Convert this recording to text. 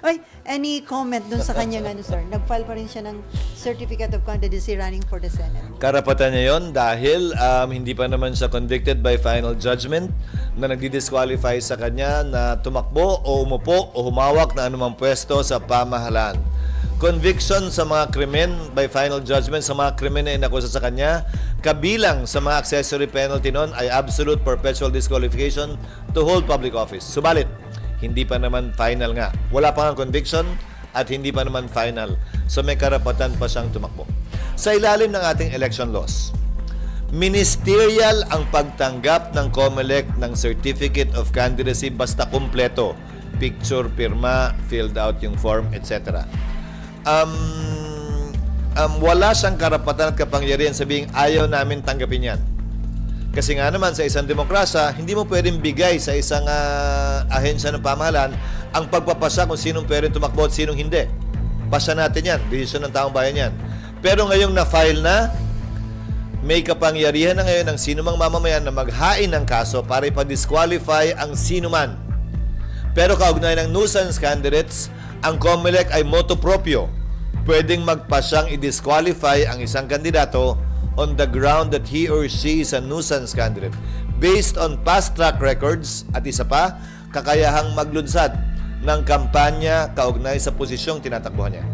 Ay, any comment dun sa kanyang ano, sir? Nag-file pa rin siya ng Certificate of Candidacy running for the Senate. Karapatan niya yon dahil um, hindi pa naman siya convicted by final judgment na nagdi-disqualify sa kanya na tumakbo o umupo o humawak na anumang pwesto sa pamahalaan. Conviction sa mga krimen by final judgment sa mga krimen na inakusa sa kanya, kabilang sa mga accessory penalty nun ay absolute perpetual disqualification to hold public office. Subalit, hindi pa naman final nga. Wala pa nga conviction at hindi pa naman final. So may karapatan pa siyang tumakbo. Sa ilalim ng ating election laws, ministerial ang pagtanggap ng COMELEC ng Certificate of Candidacy basta kumpleto. Picture, pirma, filled out yung form, etc. Um, um, wala siyang karapatan at kapangyarihan sabihin ayaw namin tanggapin yan. Kasi nga naman sa isang demokrasya, hindi mo pwedeng bigay sa isang ah, ahensya ng pamahalaan ang pagpapasya kung sinong pwedeng tumakbo at sinong hindi. Pasya natin yan. Desisyon ng taong bayan yan. Pero ngayong na-file na, may kapangyarihan na ngayon ng sino mang mamamayan na maghain ng kaso para ipa-disqualify ang sino man. Pero kaugnay ng nuisance candidates, ang COMELEC ay moto proprio. Pwedeng magpasyang i-disqualify ang isang kandidato on the ground that he or she is a nuisance candidate based on past track records at isa pa, kakayahang maglunsad ng kampanya kaugnay sa posisyong tinatakbuhan niya.